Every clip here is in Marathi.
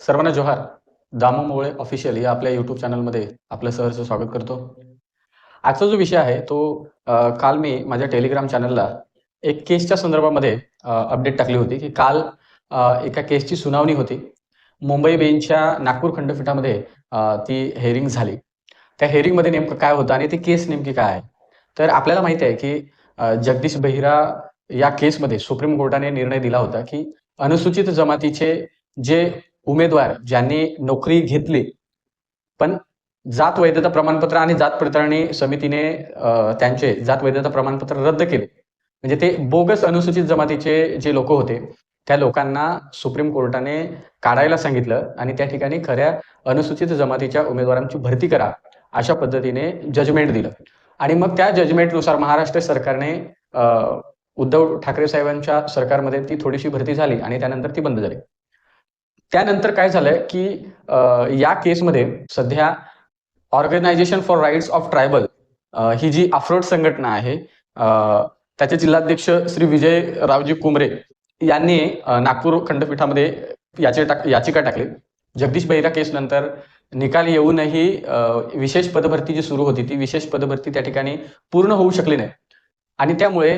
सर्वांना जोहार. दामो मोळे ऑफिशियल या आपल्या यूट्यूब चॅनलमध्ये आपलं सहर्ष स्वागत करतो. आजचा जो विषय आहे तो काल मी माझ्या टेलिग्राम चॅनलला एक केसच्या संदर्भामध्ये अपडेट टाकली होती की काल अ, एका केसची सुनावणी होती. मुंबई बेंचच्या नागपूर खंडपीठामध्ये ती हेअरिंग झाली. त्या हेअरिंगमध्ये नेमकं काय होतं आणि ती केस नेमकी काय आहे? तर आपल्याला माहिती आहे की जगदीश बहिरा या केसमध्ये सुप्रीम कोर्टाने निर्णय दिला होता की अनुसूचित जमातीचे जे उमेदवार ज्यांनी नोकरी घेतली पण जात वैधता प्रमाणपत्र आणि जात पडताळणी समितीने त्यांचे जात वैधता प्रमाणपत्र रद्द केले. म्हणजे ते बोगस अनुसूचित जमातीचे जे लोक होते त्या लोकांना सुप्रीम कोर्टाने काढायला सांगितलं आणि त्या ठिकाणी खऱ्या अनुसूचित जमातीच्या उमेदवारांची भरती करा अशा पद्धतीने जजमेंट दिलं. आणि मग त्या जजमेंटनुसार महाराष्ट्र सरकारने उद्धव ठाकरे साहेबांच्या सरकारमध्ये ती थोडीशी भरती झाली आणि त्यानंतर ती बंद झाली. त्यानंतर काय झालंय की या केसमध्ये सध्या organisation for rights of tribal ही जी अफ्रोड संघटना आहे त्याचे जिल्हाध्यक्ष श्री विजय रावजी कुमरे यांनी नागपूर खंडपीठामध्ये याचे टाक याचिका टाकली. जगदीश बहिरा केस नंतर निकाल येऊनही विशेष पदभरती जी सुरू होती ती विशेष पदभरती त्या ठिकाणी पूर्ण होऊ शकली नाही. आणि त्यामुळे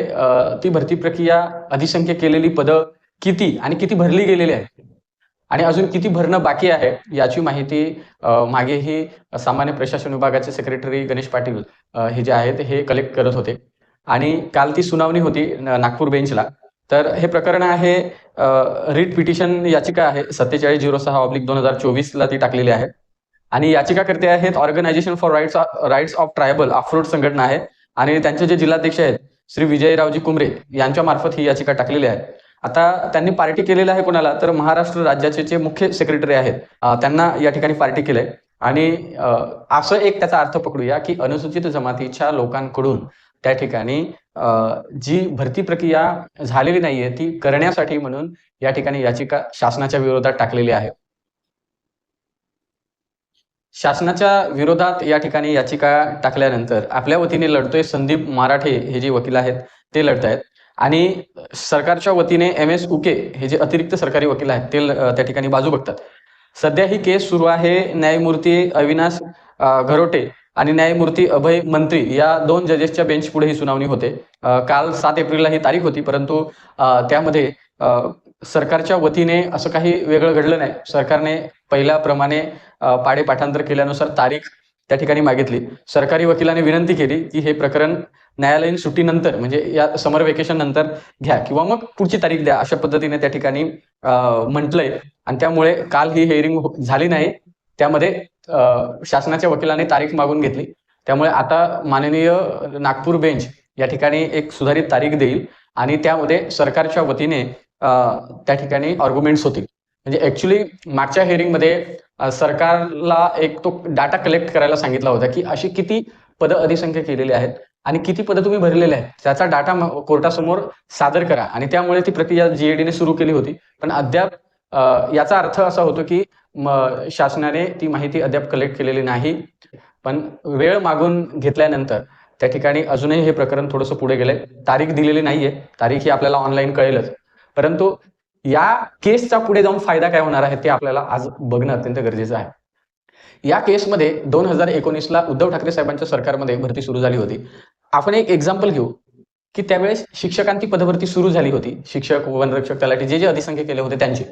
ती भरती प्रक्रिया अधिसंख्य केलेली पदं किती आणि किती भरली गेलेली आहे आणि अजून किती भरणं बाकी आहे याची माहिती मागेही सामान्य प्रशासन विभागाचे सेक्रेटरी गणेश पाटील हे जे आहेत हे कलेक्ट करत होते. आणि काल ती सुनावणी होती नागपूर बेंचला तर हे प्रकरण आहे रिट पिटिशन याचिका आहे सत्तेचाळीस झिरो सहा ऑब्लिक दोन हजार चोवीसला ती टाकलेली आहे. आणि याचिकाकर्ते आहेत organisation for rights rights of tribal अफ्रोड संघटना आहे. आणि त्यांचे जे जिल्हाध्यक्ष आहेत श्री विजयरावजी कुमरे यांच्या मार्फत ही याचिका टाकलेली आहे. आता त्यांनी पार्टी केलेलं आहे कोणाला? तर महाराष्ट्र राज्याचे जे मुख्य सेक्रेटरी आहेत त्यांना या ठिकाणी पार्टी केलंय. आणि असं एक त्याचा अर्थ पकडूया की अनुसूचित जमातीच्या लोकांकडून त्या ठिकाणी जी भरती प्रक्रिया झालेली नाहीये ती करण्यासाठी म्हणून या ठिकाणी याचिका शासनाच्या विरोधात टाकलेली आहे. शासनाच्या विरोधात या ठिकाणी याचिका टाकल्यानंतर आपल्या वतीने लढतोय संदीप मराठे हे जे वकील आहेत ते लढत आहेत आणि सरकारच्या वतीने एम एस उके हे जे अतिरिक्त सरकारी वकील आहेत ते त्या ठिकाणी बाजू बघतात. सध्या ही केस सुरू आहे न्यायमूर्ती अविनाश घरोटे आणि न्यायमूर्ती अभय मंत्री या दोन जजेसच्या बेंच पुढे ही सुनावणी होते. काल सात एप्रिलला ही तारीख होती परंतु त्यामध्ये सरकारच्या वतीने असं काही वेगळं घडलं नाही. सरकारने पहिल्याप्रमाणे पाडे पाठांतर केल्यानुसार तारीख त्या ठिकाणी मागितली. सरकारी वकिलाने विनंती केली की हे प्रकरण न्यायालयीन सुट्टीनंतर म्हणजे या समर वेकेशन नंतर घ्या किंवा मग पुढची तारीख द्या अशा पद्धतीने त्या ठिकाणी म्हटलंय. आणि त्यामुळे काल ही हेअरिंग हो, झाली नाही. त्यामध्ये शासनाच्या वकिलाने तारीख मागून घेतली. त्यामुळे आता माननीय नागपूर बेंच या ठिकाणी एक सुधारित तारीख देईल आणि त्यामध्ये सरकारच्या वतीने त्या ठिकाणी आर्ग्युमेंट्स होतील. म्हणजे ऍक्च्युली मागच्या हेअरिंगमध्ये सरकारला एक तो डाटा कलेक्ट करायला सांगितला होता की अशी किती पद अधिसंख्य केलेली आहेत. आणि किती पदं तुम्ही भरलेले आहेत त्याचा डाटा कोर्टासमोर सादर करा. आणि त्यामुळे ती प्रक्रिया जीएडीने सुरू केली होती. पण अद्याप याचा अर्थ असा होतो की शासनाने ती माहिती अद्याप कलेक्ट केलेली नाही. पण वेळ मागून घेतल्यानंतर त्या ठिकाणी अजूनही हे प्रकरण थोडंसं पुढे गेलंय. तारीख दिलेली नाहीये. तारीख ही आपल्याला ऑनलाईन कळेलच. परंतु या केसचा पुढे जाऊन फायदा काय होणार आहे ते आपल्याला आज बघणं अत्यंत गरजेचं आहे. या केसमध्ये दोन हजार एकोणीसला उद्धव ठाकरे साहेबांच्या सरकारमध्ये भरती सुरू झाली होती. आपण एक एक्झाम्पल घेऊ की त्यावेळेस शिक्षकांची पदभरती सुरू झाली होती. शिक्षक वनरक्षक तलाठी जे जे अधिसंख्य केले होते त्यांचे.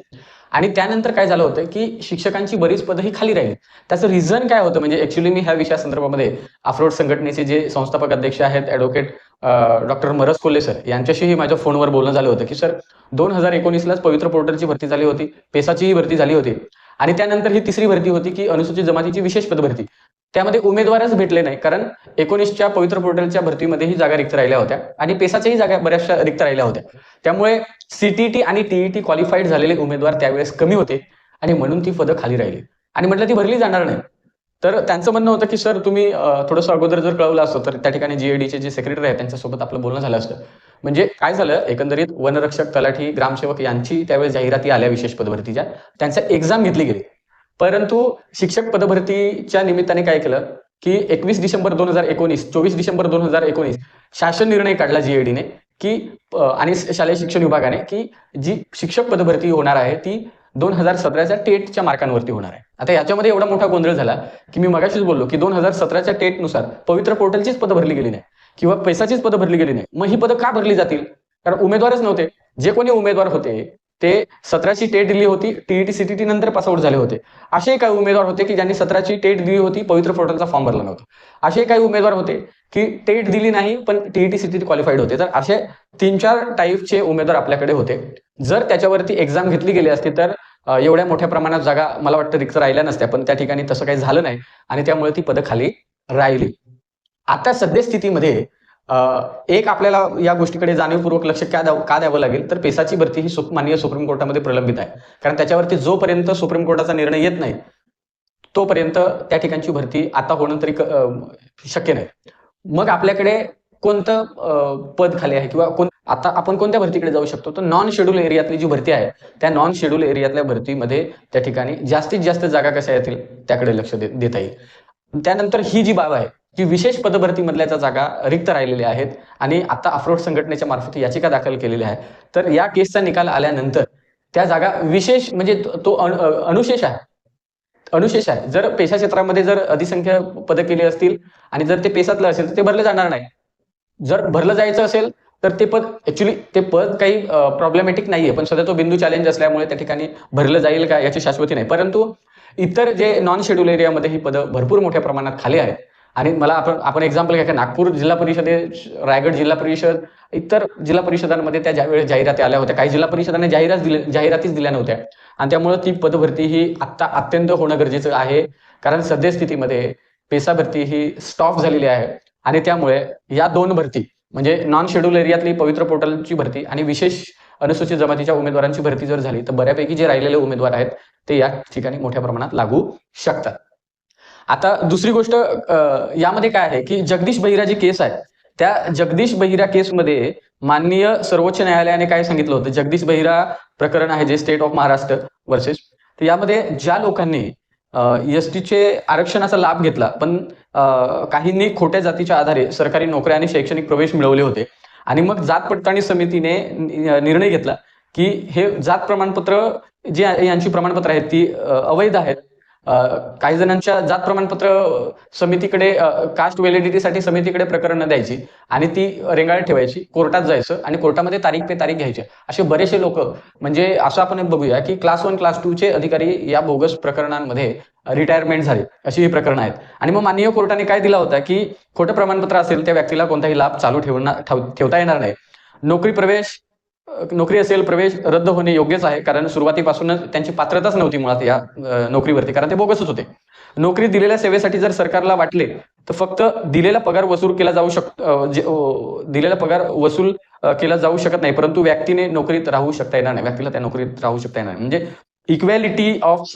आणि त्यानंतर काय झालं होतं की शिक्षकांची बरीच पदं ही खाली राहिली. त्याचं रिझन काय होतं म्हणजे ऍक्च्युली मी ह्या विषया संदर्भामध्ये अफ्रोड संघटनेचे जे संस्थापक अध्यक्ष आहेत ऍडव्होकेट डॉक्टर मरस कोल्हे सर यांच्याशीही माझ्या फोनवर बोलणं झालं होतं की सर दोन हजार एकोणीसलाच पवित्र पोर्टलची भरती झाली होती पेसाचीही भरती झाली होती. आणि त्यानंतर ही तिसरी भरती होती की अनुसूचित जमातीची विशेष पदभरती. त्यामध्ये उमेदवारच भेटले नाही कारण एकोणीसच्या पवित्र पोर्टलच्या भरतीमध्येही जागा रिक्त राहिल्या होत्या आणि पेसाच्याही जागा बऱ्याचशा रिक्त राहिल्या होत्या. त्यामुळे सीटीटी आणि टीईटी क्वालिफाईड झालेले उमेदवार त्यावेळेस कमी होते आणि म्हणून ती पदं खाली राहिली. आणि म्हटलं ती भरली जाणार नाही. तर त्यांचं म्हणणं होतं की सर तुम्ही थोडंसं अगोदर जर कळवलं असतं तर त्या ठिकाणी जीएडीचे जे सेक्रेटरी आहेत त्यांच्यासोबत आपलं बोलणं झालं असतं. म्हणजे काय झालं एकंदरीत वनरक्षक तलाठी ग्रामसेवक यांची त्यावेळेस जाहिराती आल्या विशेष पदभरतीच्या. त्यांचा एक्झाम घेतली गेली. परंतु शिक्षक पदभरतीच्या निमित्ताने काय केलं की एकवीस डिसेंबर दोन हजार एकोणीस चोवीस डिसेंबर दोन हजार एकोणीस शासन निर्णय काढला जीएडीने की आणि शालेय शिक्षण विभागाने की जी शिक्षक पदभरती होणार आहे ती दोन हजार सतराच्या टेटच्या मार्कांवरती होणार आहे. आता याच्यामध्ये एवढा मोठा गोंधळ झाला की मी मगाशीच बोललो की दोन हजार सतराच्या टेटनुसार पवित्र पोर्टलचीच पदं भरली गेली नाही किंवा पैसाचीच पदं भरली गेली नाही. मग ही पदं का भरली जातील? कारण उमेदवारच नव्हते. जे कोणी उमेदवार होते ते सतराची टेट दिली होती. टीईटी सीटीटी नंतर पासआउट झाले होते. असे काही उमेदवार होते की ज्यांनी सतराची टेट दिली होती पवित्र पोर्टलचा फॉर्म भरला नव्हता. असे काही उमेदवार होते की टेट दिली नाही पण टीईटी सीटीटी क्वालिफाईड होते. तर असे तीन चार टाईपचे उमेदवार आपल्याकडे होते. जर त्याच्यावरती एक्झाम घेतली गेली असती तर एवढ्या मोठ्या प्रमाणात जागा मला वाटतं रिक्त राहिल्या नसत्या. पण त्या ठिकाणी तसं काही झालं नाही आणि त्यामुळे ती पदं खाली राहिली. आता सद्यस्थितीमध्ये एक आपल्याला या गोष्टीकडे जाणीवपूर्वक लक्ष का द्यावं का द्यावं लागेल? तर पेसाची भरती ही माननीय सुप्रीम कोर्टामध्ये प्रलंबित आहे. कारण त्याच्यावरती जोपर्यंत सुप्रीम कोर्टाचा निर्णय येत नाही तोपर्यंत त्या ठिकाणची भरती आता होणं तरी शक्य नाही. मग आपल्याकडे कोणतं पद खाली आहे? किंवा कोण आता आपण कोणत्या भरतीकडे जाऊ शकतो? तर नॉन शेड्यूल एरियातली जी भरती आहे त्या नॉन शेड्यूल एरियातल्या भरतीमध्ये त्या ठिकाणी जास्तीत जास्त जागा कशा येतील? त्याकडे लक्ष दे- देता येईल. त्यानंतर ही जी बाब आहे की विशेष पदभरतीमधल्या त्या जागा रिक्त राहिलेल्या आहेत आणि आता अफ्रोड संघटनेच्या मार्फत याचिका दाखल केलेली आहे. तर या केसचा निकाल आल्यानंतर त्या जागा विशेष म्हणजे तो- अनुशेष आहे. अनुशेष आहे. जर पेशा क्षेत्रामध्ये जर अधिसंख्य पदं केली असतील आणि जर ते पेशातलं असेल तर ते भरले जाणार नाही. जर भरलं जायचं असेल तर ते पद ऍक्च्युली ते पद काही प्रॉब्लेमॅटिक नाहीये. पण सध्या तो बिंदू चॅलेंज असल्यामुळे त्या ठिकाणी भरलं जाईल का याची शाश्वती नाही. परंतु इतर जे नॉन शेड्यूल एरियामध्ये ही पदं भरपूर मोठ्या प्रमाणात खाली आहेत. आणि मला आपण आपण एक्झाम्पल घ्या नागपूर जिल्हा परिषदे रायगड जिल्हा परिषद इतर जिल्हा परिषदांमध्ये त्या ज्यावेळेस जाहिराती आल्या होत्या काही जिल्हा परिषदांनी जाहिरात दिल्या जाहिरातीच दिल्या नव्हत्या. आणि त्यामुळे ती पदभरती ही आत्ता अत्यंत होणं गरजेचं आहे. कारण सद्यस्थितीमध्ये पेसा भरती ही स्टॉप झालेली आहे. आणि त्यामुळे या दोन भरती म्हणजे नॉन शेड्यूल एरियातली पवित्र पोर्टलची भरती आणि विशेष अनुसूचित जमातीच्या उमेदवारांची भरती जर झाली तर बऱ्यापैकी जे राहिलेले उमेदवार आहेत ते या ठिकाणी मोठ्या प्रमाणात लागू शकतात. आता दुसरी गोष्ट यामध्ये काय आहे की जगदीश बहिरा जी केस आहे त्या जगदीश बहिरा केसमध्ये माननीय सर्वोच्च न्यायालयाने काय सांगितलं होतं? जगदीश बहिरा प्रकरण आहे जे स्टेट ऑफ महाराष्ट्र वर्सेस. तर यामध्ये ज्या लोकांनी एस टीचे आरक्षणाचा लाभ घेतला पण काहींनी खोट्या जातीच्या आधारे सरकारी नोकऱ्या आणि शैक्षणिक प्रवेश मिळवले होते. आणि मग जात पडताळणी समितीने निर्णय घेतला की हे जात प्रमाणपत्र जे यांची प्रमाणपत्र आहेत ती अवैध आहेत. काही जणांच्या जात प्रमाणपत्र समितीकडे कास्ट व्हॅलिडिटीसाठी समितीकडे प्रकरणं द्यायची आणि ती रेंगाळत ठेवायची. कोर्टात जायचं आणि कोर्टामध्ये तारीख पे तारीख घ्यायची. असे बरेचसे लोक म्हणजे असं आपण बघूया की क्लास वन क्लास टू चे अधिकारी या बोगस प्रकरणांमध्ये रिटायरमेंट झाले. अशी ही प्रकरणं आहेत. आणि मग माननीय कोर्टाने काय दिला होता की खोटं प्रमाणपत्र असेल त्या व्यक्तीला कोणताही लाभ चालू ठेवणार ठेवता येणार नाही. नोकरी प्रवेश नोकरी असेल प्रवेश रद्द होणे योग्यच आहे. कारण सुरुवातीपासूनच त्यांची पात्रताच नव्हती मुळात या नोकरीवरती. कारण ते बोगसच होते. नोकरी दिलेल्या सेवेसाठी जर सरकारला वाटले तर फक्त दिलेला पगार वसूल केला जाऊ शक दिलेला पगार वसूल केला जाऊ शकत नाही. परंतु व्यक्तीने नोकरीत राहू शकता येणार नाही. व्यक्तीला त्या नोकरीत राहू शकता येणार नाही. म्हणजे इक्वॅलिटी ऑफ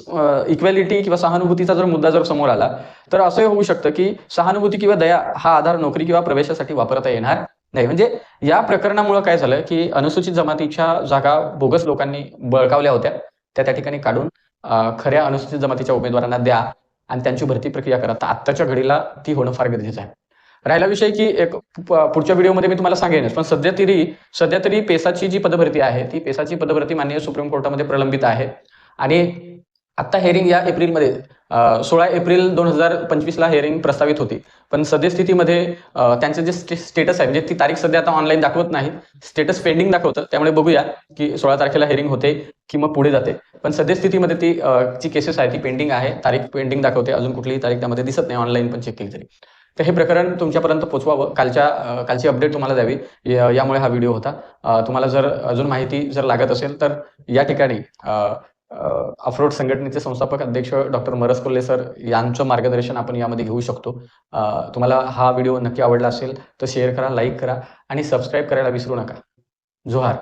इक्वॅलिटी किंवा सहानुभूतीचा जर मुद्दा जर समोर आला तर असं होऊ शकतं की सहानुभूती किंवा दया हा आधार नोकरी किंवा प्रवेशासाठी वापरता येणार नाही म्हणजे या प्रकरणामुळे काय झालं की अनुसूचित जमातीच्या जागा बोगस लोकांनी बळकावल्या होत्या. त्या त्या ठिकाणी काढून खऱ्या अनुसूचित जमातीच्या उमेदवारांना द्या आणि त्यांची भरती प्रक्रिया करा. तर आत्ताच्या घडीला ती होणं फार गरजेचं आहे. राहिला विषय की एक पुढच्या व्हिडिओमध्ये मी तुम्हाला सांगेनच पण सध्या तरी सध्या तरी पेसाची जी पदभरती आहे ती पेसाची पदभरती माननीय सुप्रीम कोर्टामध्ये प्रलंबित आहे. आणि आता हेअरिंग या एप्रिलमध्ये सोळा एप्रिल दोन हजार पंचवीसला हेअरिंग प्रस्तावित होती. पण सद्यस्थितीमध्ये त्यांचे त्यांचं जे स्टेटस आहे म्हणजे ती तारीख सध्या आता ऑनलाईन दाखवत नाही. स्टेटस पेंडिंग दाखवतं. त्यामुळे बघूया की सोळा तारखेला हेअरिंग होते की मग पुढे जाते. पण सद्यस्थितीमध्ये ती जी केसेस आहे ती पेंडिंग आहे. तारीख पेंडिंग दाखवते. अजून कुठलीही तारीख त्यामध्ये दिसत नाही ऑनलाईन पण चेक केली तरी. तर हे प्रकरण तुमच्यापर्यंत पोचवावं. कालच्या कालची अपडेट तुम्हाला द्यावी. यामुळे हा व्हिडिओ होता. तुम्हाला जर अजून माहिती जर लागत असेल तर या ठिकाणी अफ्रोड संघटनेचे संस्थापक अध्यक्ष डॉक्टर मरस कोल्हे सर यांचं मार्गदर्शन आपण यामध्ये घेऊ शकतो. तुम्हाला हा व्हिडिओ नक्की आवडला असेल तर शेअर करा लाईक करा आणि सबस्क्राईब करायला विसरू नका. जोहार.